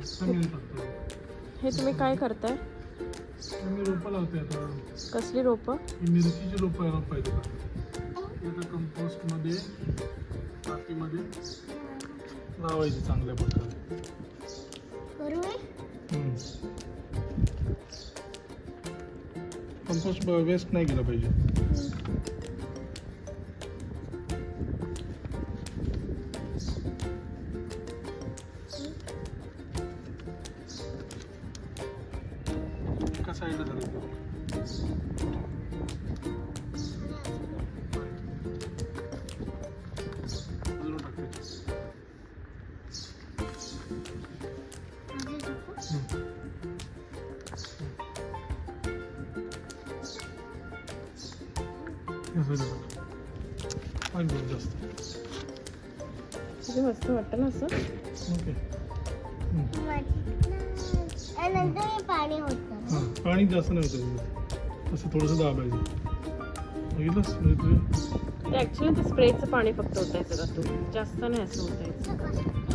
हे तुम्ही काय करताय? मी रोपं लावते आता. कसली रोपं? ही मिरचीची रोपं यायला पाहिजे आता. कंपोस्टमध्ये मातीमध्ये लावायची चांगल्या प्रकारे. करू कंपोस्ट वेस्ट नाही केलं पाहिजे. एका साईडला धरायचं अजून टाकायचं हम्म. असं करा. पाणी घेऊन जास्त किती मस्त वाटतं ना असं ओके हम्म. आणि नंतर हे पाणी होतं हां पाणी जास्त नाही होतं असं थोडंसं दाबायचं बघितलंस? म्हणजे तुझे ॲक्च्युली ते स्प्रेचं पाणी फक्त ओतायचं का तू जास्त नाही असं ओतायचं